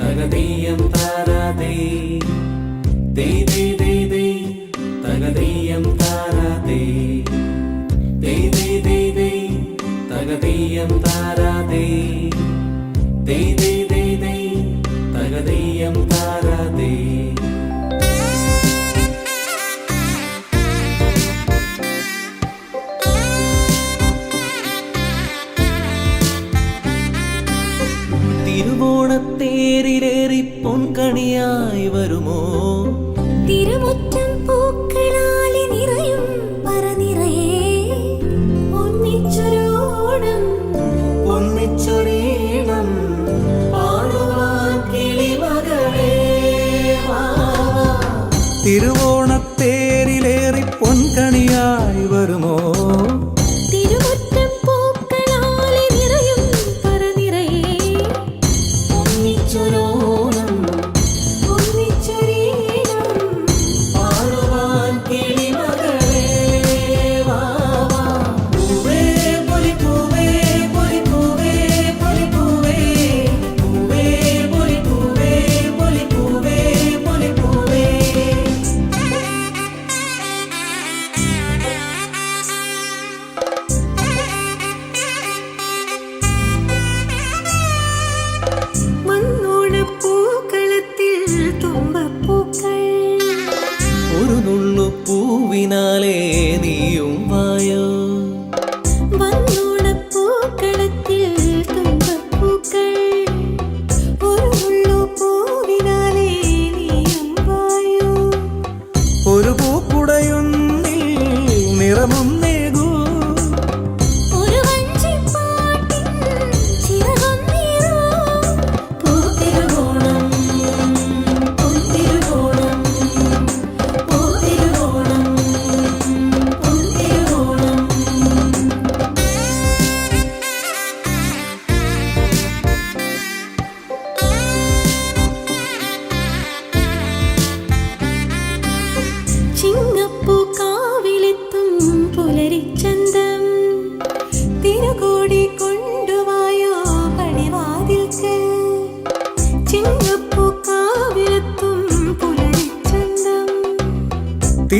తగదీయం తారాదే దే దే దే దే. తగదీయం తారాదే దే దే దే దే. తగదీయం తారాదే தெய் தெய் தெய்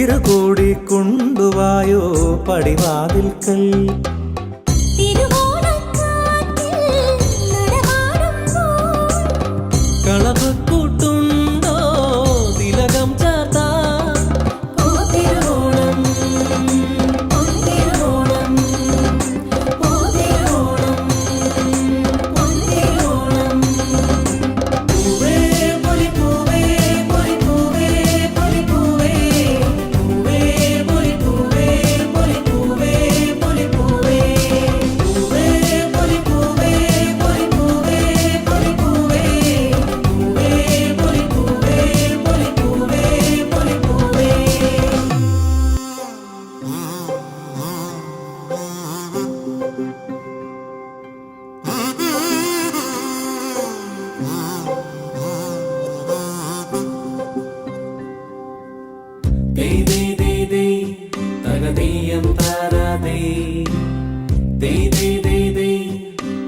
തിരുകൂടി കൊണ്ടുവായോ പടിവാതിൽക്കൽ തകതീയം താരാതേ.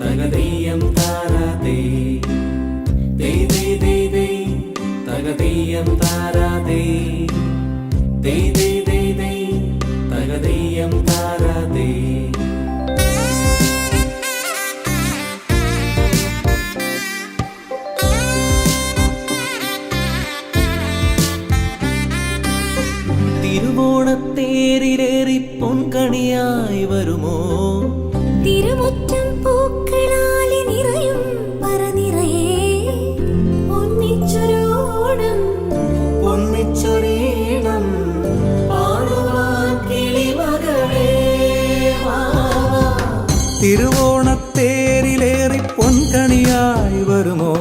തകതീയം താരാതേ. തകതീയം താരാതേ. തകതീയം താരാതേ. തിരുമുറ്റമായി വരുമോ? തിരുമുറ്റം പൂക്കളാലി നിറയും പറനിറയെ ഒന്നിച്ചൊരോണം. ഒന്നിച്ചൊരീണം തിരുവോണത്തേരിലേറി പൊൻകണിയായി വരുമോ?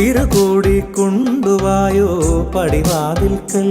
തിരകോടി കൊണ്ടുവായോ പടിവാതിൽക്കൽ.